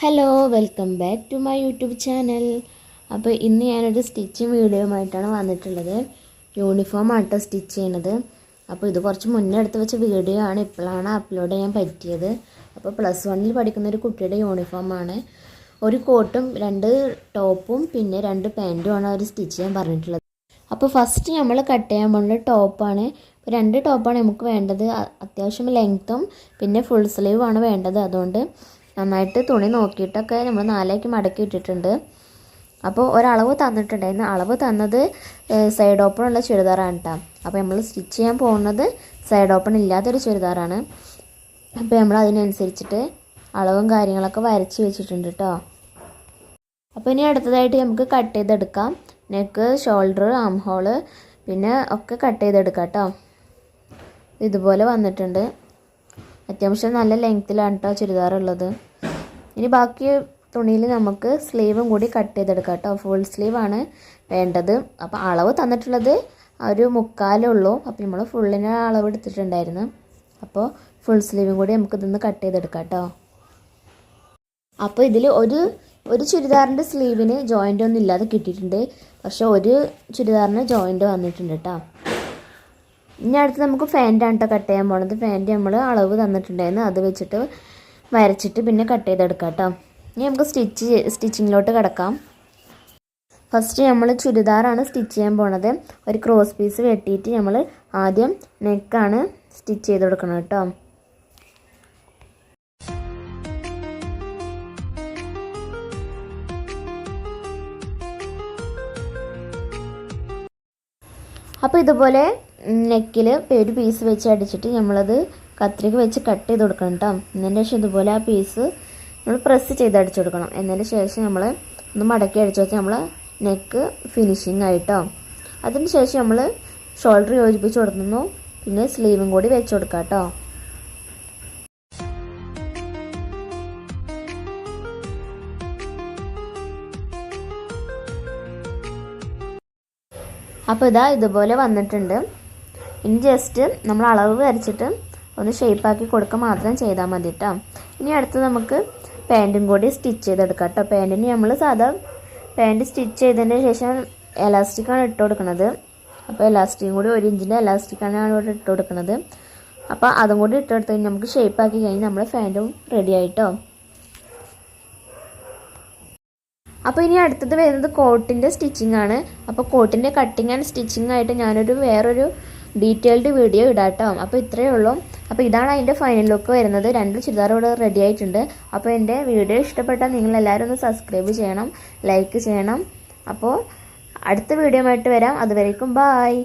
Hello welcome back to my YouTube channel അപ്പോൾ ഇന്ന് ഞാനൊരു സ്റ്റിച്ചിങ് വീഡിയോയുമായിട്ടാണ് വന്നിട്ടുള്ളത്. യൂണിഫോം ആട്ടോ സ്റ്റിച്ച് ചെയ്യണത്. അപ്പോൾ ഇത് കുറച്ച് മുന്നേ എടുത്ത് വെച്ച വീഡിയോ ആണ്. ഇപ്പോഴാണ് അപ്ലോഡ് ചെയ്യാൻ പറ്റിയത്. അപ്പോൾ പ്ലസ് വണ്ണിൽ പഠിക്കുന്ന ഒരു കുട്ടിയുടെ യൂണിഫോമാണ് ഒരു കോട്ടും രണ്ട് ടോപ്പും പിന്നെ രണ്ട് പാന്റുമാണ് അവർ സ്റ്റിച്ച് ചെയ്യാൻ പറഞ്ഞിട്ടുള്ളത്. അപ്പോൾ ഫസ്റ്റ് നമ്മൾ കട്ട് ചെയ്യാൻ പോകുന്നത് ടോപ്പാണ് രണ്ട് ടോപ്പാണ് നമുക്ക് വേണ്ടത്. അത്യാവശ്യം ലെങ്ത്തും പിന്നെ ഫുൾ സ്ലീവ് ആണ് വേണ്ടത്. അതുകൊണ്ട് നന്നായിട്ട് തുണി നോക്കിയിട്ടൊക്കെ നമ്മൾ നാലേക്ക് മടക്കി ഇട്ടിട്ടുണ്ട്. അപ്പോൾ ഒരളവ് തന്നിട്ടുണ്ടായിരുന്നു. അളവ് തന്നത് സൈഡ് ഓപ്പൺ ഉള്ള ചുരിദാറാണ് കേട്ടോ അപ്പോൾ നമ്മൾ സ്റ്റിച്ച് ചെയ്യാൻ പോകുന്നത് സൈഡ് ഓപ്പൺ ഇല്ലാത്തൊരു ചുരിദാറാണ്. അപ്പോൾ നമ്മൾ അതിനനുസരിച്ചിട്ട് അളവും കാര്യങ്ങളൊക്കെ വരച്ച് വെച്ചിട്ടുണ്ട് കേട്ടോ അപ്പോൾ ഇനി അടുത്തതായിട്ട് നമുക്ക് കട്ട് ചെയ്തെടുക്കാം. നെക്ക് ഷോൾഡർ ആം ഹോൾ പിന്നെ ഒക്കെ കട്ട് ചെയ്തെടുക്കാം കേട്ടോ ഇതുപോലെ വന്നിട്ടുണ്ട്. അത്യാവശ്യം നല്ല ലെങ്ത്തിലാണ് കേട്ടോ ചുരിദാർ ഉള്ളത് ഇനി ബാക്കി തുണിയിൽ നമുക്ക് സ്ലീവും കൂടി കട്ട് ചെയ്തെടുക്കാം കേട്ടോ. ഫുൾ സ്ലീവാണ് വേണ്ടത്. അപ്പോൾ അളവ് തന്നിട്ടുള്ളത് ഒരു മുക്കാലേ ഉള്ളൂ. അപ്പോൾ നമ്മൾ ഫുള്ളിന് അളവ് എടുത്തിട്ടുണ്ടായിരുന്നു. അപ്പോൾ ഫുൾ സ്ലീവും കൂടി നമുക്ക് ഇതൊന്ന് കട്ട് ചെയ്തെടുക്കാം കേട്ടോ. അപ്പോൾ ഇതിൽ ഒരു ഒരു ചുരിദാറിന്റെ സ്ലീവിന് ജോയിന്റ് ഒന്നും ഇല്ലാതെ കിട്ടിയിട്ടുണ്ട്. പക്ഷേ ഒരു ചുരിദാറിന് ജോയിന്റ് വന്നിട്ടുണ്ട് കേട്ടോ. ഇനി അടുത്ത് നമുക്ക് ഫാന്റാണ് കേട്ടോ കട്ട് ചെയ്യാൻ പോണത്. ഫാന്റ് നമ്മൾ അളവ് തന്നിട്ടുണ്ടായിരുന്നു. അത് വെച്ചിട്ട് വരച്ചിട്ട് പിന്നെ കട്ട് ചെയ്തെടുക്കാം കേട്ടോ ഇനി നമുക്ക് സ്റ്റിച്ച് സ്റ്റിച്ചിങ്ങിലോട്ട് കിടക്കാം. ഫസ്റ്റ് നമ്മൾ ചുരിദാറാണ് സ്റ്റിച്ച് ചെയ്യാൻ പോണത്. ഒരു ക്രോസ് പീസ് വെട്ടിയിട്ട് നമ്മൾ ആദ്യം നെക്കാണ് സ്റ്റിച്ച് ചെയ്ത് കൊടുക്കണം കേട്ടോ അപ്പോൾ ഇതുപോലെ നെക്കിൽ ഒരു പീസ് വെച്ച് അടിച്ചിട്ട് നമ്മളത് കത്രിക വെച്ച് കട്ട് ചെയ്ത് കൊടുക്കണം കേട്ടോ എന്നതിന് ശേഷം ഇതുപോലെ ആ പീസ് നമ്മൾ പ്രസ് ചെയ്ത് അടിച്ചു കൊടുക്കണം. എന്നതിന് ശേഷം നമ്മൾ ഒന്ന് മടക്കി അടിച്ചു വെച്ചാൽ നമ്മൾ നെക്ക് ഫിനിഷിങ് ആയിട്ടോ. അതിന് ശേഷം നമ്മൾ ഷോൾഡർ യോജിപ്പിച്ച് കൊടുക്കുന്നു. പിന്നെ സ്ലീവും കൂടി വെച്ച് കൊടുക്കാം കേട്ടോ അപ്പോൾ ഇതാ ഇതുപോലെ വന്നിട്ടുണ്ട്. ഇനി ജസ്റ്റ് നമ്മൾ അളവ് വരച്ചിട്ട് ഒന്ന് ഷേപ്പാക്കി കൊടുക്കുക മാത്രം ചെയ്താൽ മതി കേട്ടോ ഇനി അടുത്ത് നമുക്ക് പാന്റും കൂടി സ്റ്റിച്ച് ചെയ്തെടുക്കാം കേട്ടോ പാന്റിന് നമ്മൾ സാധാ പാന്റ് സ്റ്റിച്ച് ചെയ്തതിന് ശേഷം എലാസ്റ്റിക്കാണ് ഇട്ട് കൊടുക്കുന്നത് അപ്പോൾ എലാസ്റ്റിക്കും കൂടി ഒരു ഇഞ്ചിന്റെ എലാസ്റ്റിക്കാണ് ഇവിടെ ഇട്ട് കൊടുക്കുന്നത് അപ്പോൾ അതും കൂടി ഇട്ട് കൊടുത്ത് കഴിഞ്ഞാൽ നമുക്ക് ഷേപ്പാക്കി കഴിഞ്ഞ് നമ്മുടെ ഫാന്റും റെഡി ആയിട്ടോ അപ്പോൾ ഇനി അടുത്തത് വരുന്നത് കോട്ടിന്റെ സ്റ്റിച്ചിങ് ആണ്. അപ്പോൾ കോട്ടിന്റെ കട്ടിങ് ആൻഡ് സ്റ്റിച്ചിങ് ആയിട്ട് ഞാനൊരു വേറൊരു ഡീറ്റെയിൽഡ് വീഡിയോ ഇടാം അപ്പോൾ ഇത്രയേ ഉള്ളൂ. അപ്പോൾ ഇതാണ് അതിന്റെ ഫൈനൽ ലുക്ക് വരുന്നത്. രണ്ട് ചുരിദാർ ഇവിടെ റെഡി ആയിട്ടുണ്ട്. അപ്പോൾ എന്റെ വീഡിയോ ഇഷ്ടപ്പെട്ടാൽ നിങ്ങൾ എല്ലാവരും ഒന്ന് സബ്സ്ക്രൈബ് ചെയ്യണം ലൈക്ക് ചെയ്യണം. അപ്പോൾ അടുത്ത വീഡിയോ ആയിട്ട് വരാം. അതുവരേക്കും ബായ്